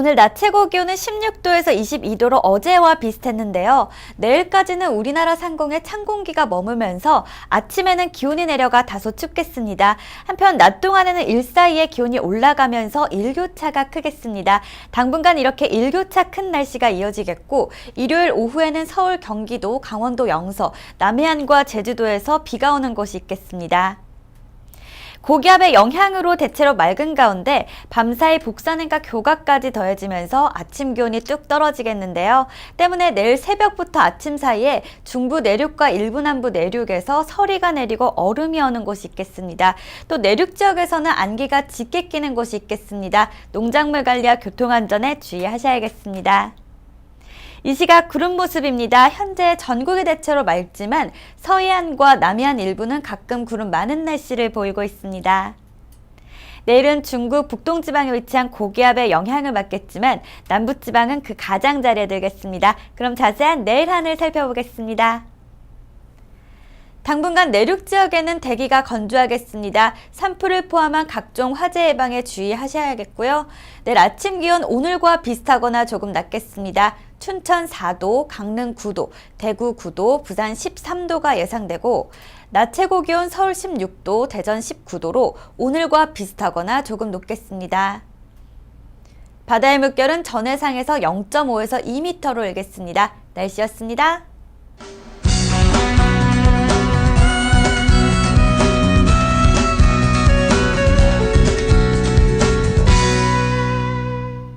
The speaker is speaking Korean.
오늘 낮 최고 기온은 16도에서 22도로 어제와 비슷했는데요. 내일까지는 우리나라 상공에 찬 공기가 머물면서 아침에는 기온이 내려가 다소 춥겠습니다. 한편 낮 동안에는 일사이에 기온이 올라가면서 일교차가 크겠습니다. 당분간 이렇게 일교차 큰 날씨가 이어지겠고 일요일 오후에는 서울, 경기도, 강원도 영서, 남해안과 제주도에서 비가 오는 곳이 있겠습니다. 고기압의 영향으로 대체로 맑은 가운데 밤사이 북산행과 교가까지 더해지면서 아침 기온이 뚝 떨어지겠는데요. 때문에 내일 새벽부터 아침 사이에 중부 내륙과 일부 남부 내륙에서 서리가 내리고 얼음이 오는 곳이 있겠습니다. 또 내륙 지역에서는 안개가 짙게 끼는 곳이 있겠습니다. 농작물 관리와 교통안전에 주의하셔야겠습니다. 이 시각 구름 모습입니다. 현재 전국이 대체로 맑지만 서해안과 남해안 일부는 가끔 구름 많은 날씨를 보이고 있습니다. 내일은 중국 북동지방에 위치한 고기압의 영향을 받겠지만 남부지방은 그 가장자리에 들겠습니다. 그럼 자세한 내일 하늘 살펴보겠습니다. 당분간 내륙 지역에는 대기가 건조하겠습니다. 산불을 포함한 각종 화재 예방에 주의하셔야겠고요. 내일 아침 기온 오늘과 비슷하거나 조금 낮겠습니다. 춘천 4도, 강릉 9도, 대구 9도, 부산 13도가 예상되고 낮 최고 기온 서울 16도, 대전 19도로 오늘과 비슷하거나 조금 높겠습니다. 바다의 물결은 전해상에서 0.5에서 2m로 일겠습니다. 날씨였습니다.